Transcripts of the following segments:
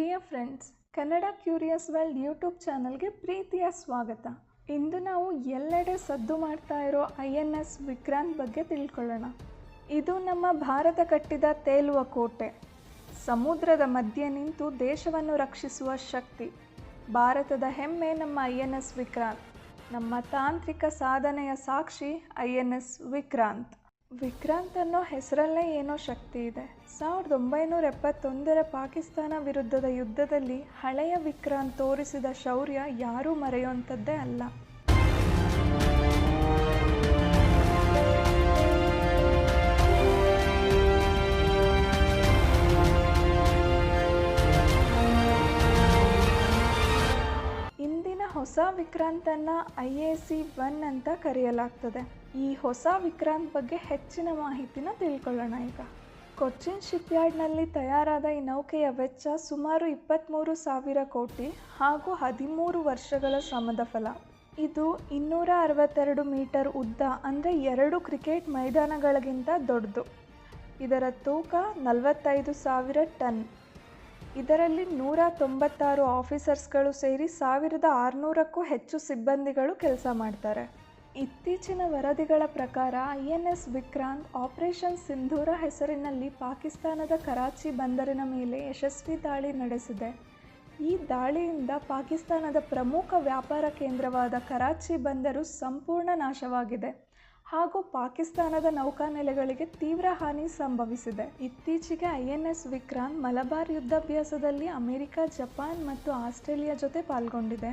Dear friends Kannada curious world YouTube ಚಾನಲ್ಗೆ ಪ್ರೀತಿಯ ಸ್ವಾಗತ. ಇಂದು ನಾವು ಎಲ್ಲೆಡೆ ಸದ್ದು ಮಾಡ್ತಾ ಇರೋ ಐ ಎನ್ ಎಸ್ ವಿಕ್ರಾಂತ್ ಬಗ್ಗೆ ತಿಳ್ಕೊಳ್ಳೋಣ. ಇದು ನಮ್ಮ ಭಾರತ ಕಟ್ಟಿದ ತೇಲುವ ಕೋಟೆ. ಸಮುದ್ರದ ಮಧ್ಯೆ ನಿಂತು ದೇಶವನ್ನು ರಕ್ಷಿಸುವ ಶಕ್ತಿ. ಭಾರತದ ಹೆಮ್ಮೆ ನಮ್ಮ ಐ ಎನ್ ಎಸ್ ವಿಕ್ರಾಂತ್ ನಮ್ಮ ತಾಂತ್ರಿಕ ಸಾಧನೆಯ ಸಾಕ್ಷಿ I N S Vikrant Vikrant ಅನ್ನೋ ಹೆಸರಲ್ಲೇ ಏನೋ ಶಕ್ತಿ ಇದೆ. ಸಾವಿರದ ಒಂಬೈನೂರ ಎಪ್ಪತ್ತೊಂದರ ಪಾಕಿಸ್ತಾನ ವಿರುದ್ಧದ ಯುದ್ಧದಲ್ಲಿ ಹಳೆಯ ವಿಕ್ರಾಂತ್ ತೋರಿಸಿದ ಶೌರ್ಯ ಯಾರೂ ಮರೆಯುವಂಥದ್ದೇ ಅಲ್ಲ. ಹೊಸ ವಿಕ್ರಾಂತನ್ನು ಐ ಎ ಸಿ ಒನ್ ಅಂತ ಕರೆಯಲಾಗ್ತದೆ. ಈ ಹೊಸ ವಿಕ್ರಾಂತ್ ಬಗ್ಗೆ ಹೆಚ್ಚಿನ ಮಾಹಿತಿನ ತಿಳ್ಕೊಳ್ಳೋಣ ಈಗ. ಕೊಚ್ಚಿನ್ ಶಿಪ್ಯಾರ್ಡ್ನಲ್ಲಿ ತಯಾರಾದ ಈ ನೌಕೆಯ ವೆಚ್ಚ ಸುಮಾರು ಇಪ್ಪತ್ತ್ಮೂರು ಸಾವಿರ ಕೋಟಿ ಹಾಗೂ ಹದಿಮೂರು ವರ್ಷಗಳ ಶ್ರಮದ ಫಲ. ಇದು ಇನ್ನೂರ ಅರವತ್ತೆರಡು ಮೀಟರ್ ಉದ್ದ ಅಂದರೆ ಎರಡು ಕ್ರಿಕೆಟ್ ಮೈದಾನಗಳಿಗಿಂತ ದೊಡ್ಡದು. ಇದರ ತೂಕ ನಲವತ್ತೈದು ಸಾವಿರ ಟನ್. ಇದರಲ್ಲಿ ನೂರ ತೊಂಬತ್ತಾರು ಆಫೀಸರ್ಸ್ಗಳು ಸೇರಿ ಸಾವಿರದ ಆರುನೂರಕ್ಕೂ ಹೆಚ್ಚು ಸಿಬ್ಬಂದಿಗಳು ಕೆಲಸ ಮಾಡ್ತಾರೆ. ಇತ್ತೀಚಿನ ವರದಿಗಳ ಪ್ರಕಾರ, I N S Vikrant operation Sindoor ಹೆಸರಿನಲ್ಲಿ ಪಾಕಿಸ್ತಾನದ ಕರಾಚಿ ಬಂದರಿನ ಮೇಲೆ ಯಶಸ್ವಿ ದಾಳಿ ನಡೆಸಿದೆ. ಈ ದಾಳಿಯಿಂದ ಪಾಕಿಸ್ತಾನದ ಪ್ರಮುಖ ವ್ಯಾಪಾರ ಕೇಂದ್ರವಾದ ಕರಾಚಿ ಬಂದರು ಸಂಪೂರ್ಣ ನಾಶವಾಗಿದೆ. ಹಾಗೂ ಪಾಕಿಸ್ತಾನದ ನೌಕಾನೆಲೆಗಳಿಗೆ ತೀವ್ರ ಹಾನಿ ಸಂಭವಿಸಿದೆ. ಇತ್ತೀಚೆಗೆ INS N S Vikrant Malabar ಯುದ್ಧಾಭ್ಯಾಸದಲ್ಲಿ America, Japan ಮತ್ತು ಆಸ್ಟ್ರೇಲಿಯಾ ಜೊತೆ ಪಾಲ್ಗೊಂಡಿದೆ.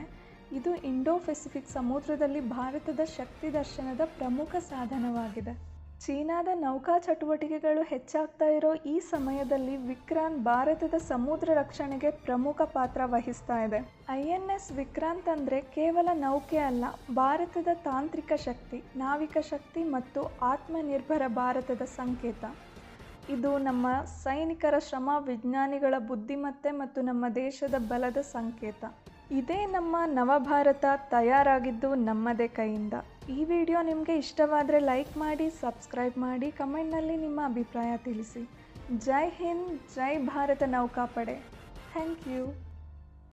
ಇದು ಇಂಡೋ ಪೆಸಿಫಿಕ್ ಸಮುದ್ರದಲ್ಲಿ ಭಾರತದ ಶಕ್ತಿ ದರ್ಶನದ ಪ್ರಮುಖ ಸಾಧನವಾಗಿದೆ. ಚೀನಾದ ನೌಕಾ ಚಟುವಟಿಕೆಗಳು ಹೆಚ್ಚಾಗ್ತಾ ಇರೋ ಈ ಸಮಯದಲ್ಲಿ ವಿಕ್ರಾಂತ್ ಭಾರತದ ಸಮುದ್ರ ರಕ್ಷಣೆಗೆ ಪ್ರಮುಖ ಪಾತ್ರ ವಹಿಸ್ತಾ ಇದೆ. ಐ ಎನ್ ಎಸ್ ವಿಕ್ರಾಂತ್ ಅಂದರೆ ಕೇವಲ ನೌಕೆ ಅಲ್ಲ, ಭಾರತದ ತಾಂತ್ರಿಕ ಶಕ್ತಿ, ನಾವಿಕ ಶಕ್ತಿ ಮತ್ತು ಆತ್ಮನಿರ್ಭರ ಭಾರತದ ಸಂಕೇತ. ಇದು ನಮ್ಮ ಸೈನಿಕರ ಶ್ರಮ, ವಿಜ್ಞಾನಿಗಳ ಬುದ್ಧಿಮತ್ತೆ ಮತ್ತು ನಮ್ಮ ದೇಶದ ಬಲದ ಸಂಕೇತ. ಇದೇ ನಮ್ಮ ನವಭಾರತ ತಯಾರಾಗಿದ್ದು ನಮ್ಮದೇ ಕೈಯಿಂದ. ಈ ವಿಡಿಯೋ ನಿಮಗೆ ಇಷ್ಟವಾದರೆ ಲೈಕ್ ಮಾಡಿ, ಸಬ್ಸ್ಕ್ರೈಬ್ ಮಾಡಿ, ಕಮೆಂಟ್ನಲ್ಲಿ ನಿಮ್ಮ ಅಭಿಪ್ರಾಯ ತಿಳಿಸಿ. ಜೈ ಹಿಂದ್, ಜೈ ಭಾರತ ನೌಕಾಪಡೆ. Thank you.